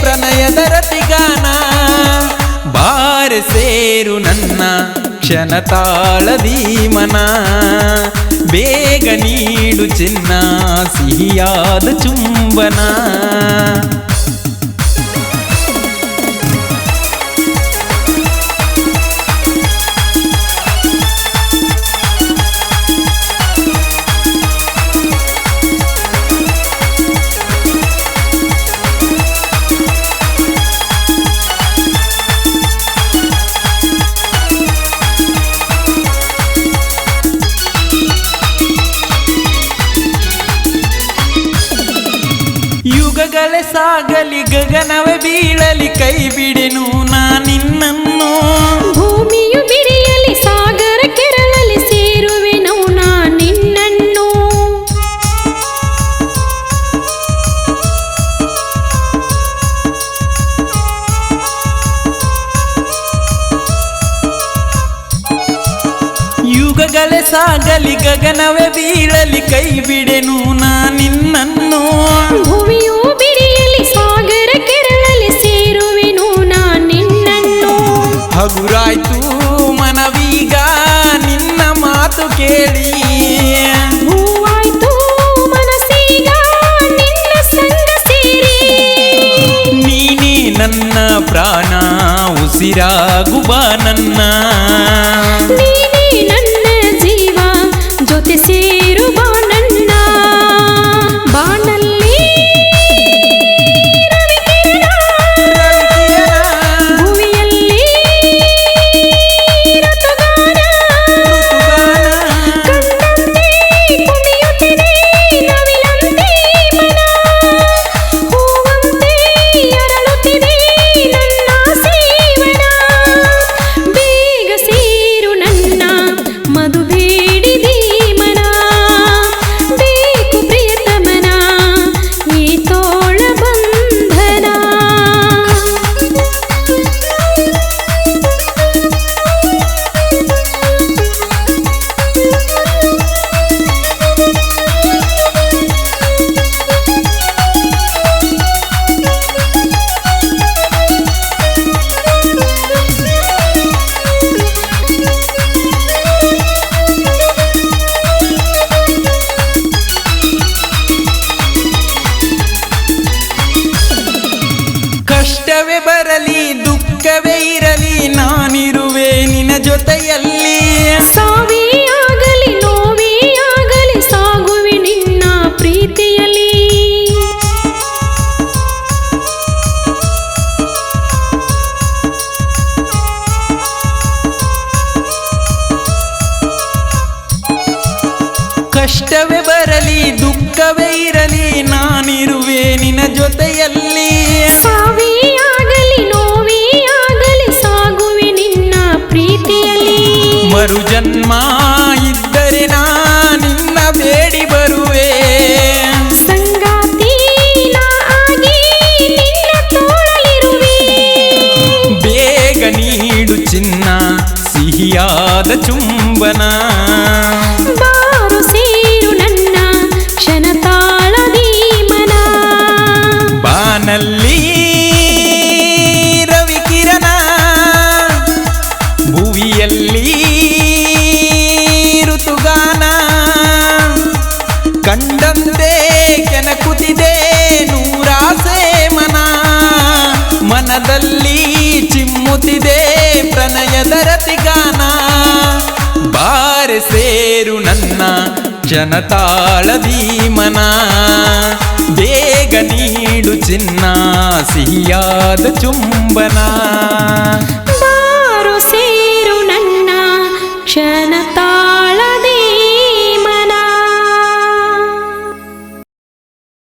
ಪ್ರಣಯದ ರತಿಗಾನ ಬಾರೆ ಸೇರು ನನ್ನ ಕ್ಷಣ ತಾಳದಿ ಮನ ಬೇಗ ನೀಡು ಚಿನ್ನ ಸಿಹಿಯಾದ ಚುಂಬನ. ಯುಗಗಳೇ ಸಾಗಲಿ ಗಗನವೇ ಬೀಳಲಿ ಕೈ ಬಿಡೆನು ನಾ ನಿನ್ನನ್ನು. ಭೂಮಿಯು ಬಿಡಿಯಲಿ ಸಾಗರ ಕೆರಳಲಿ ಸೇರುವೆನು ನಾ ನಿನ್ನನ್ನು. ಯುಗಗಳೇ ಸಾಗಲಿ ಗಗನವೇ ಬೀಳಲಿ ಕೈ ಬಿಡೆನು ನಾ ನಿನ್ನನ್ನು. ಭೂಮಿಯು ಹಗುರಾಯ್ತು ಮನವೀಗ ನಿನ್ನ ಮಾತು ಕೇಳಿ. ನೀನೇ ನನ್ನ ಪ್ರಾಣ ಉಸಿರಾಗುವ ನನ್ನ. ನೀನೇ ನನ್ನ ಜೊತೆಯಲ್ಲಿ ಸಾವಿಯಾಗಲಿ ನೋವಿಯಾಗಲಿ ಸಾಗುವೆ ನಿನ್ನ ಪ್ರೀತಿಯಲ್ಲಿ. ಕಷ್ಟವೇ ಬರಲಿ ದುಃಖವೇ ಇರಲಿ ನಾನಿರುವೆ ನಿನ್ನ ಜೊತೆಯಲ್ಲಿ. ಮರು ಜನ್ಮ ಇದ್ದರೆ ನಿನ್ನ ಬೇಡಿ ಬರುವೆ. ಬೇಗ ನೀಡು ಚಿನ್ನ ಸಿಹಿಯಾದ ಚುಂಬನ. ಸೇರು ನನ್ನ ಕ್ಷಣ ತಾಳದಿ ಮನ ಬಾನಲ್ಲಿ ರವಿಕಿರಣ ಭುವಿಯಲ್ಲಿ ಮನದಲ್ಲಿ ಚಿಮ್ಮುತ್ತಿದೆ ಪ್ರಣಯದ ರತಿಗಾನ ಬಾರೆ ಸೇರು ನನ್ನ ಜನತಾಳದಿ ಮನ ಬೇಗ ನೀಡು ಚಿನ್ನ ಸಿಹಿಯಾದ ಚುಂಬನ ಬಾರು ಸೇರು ನನ್ನ ಕ್ಷಣ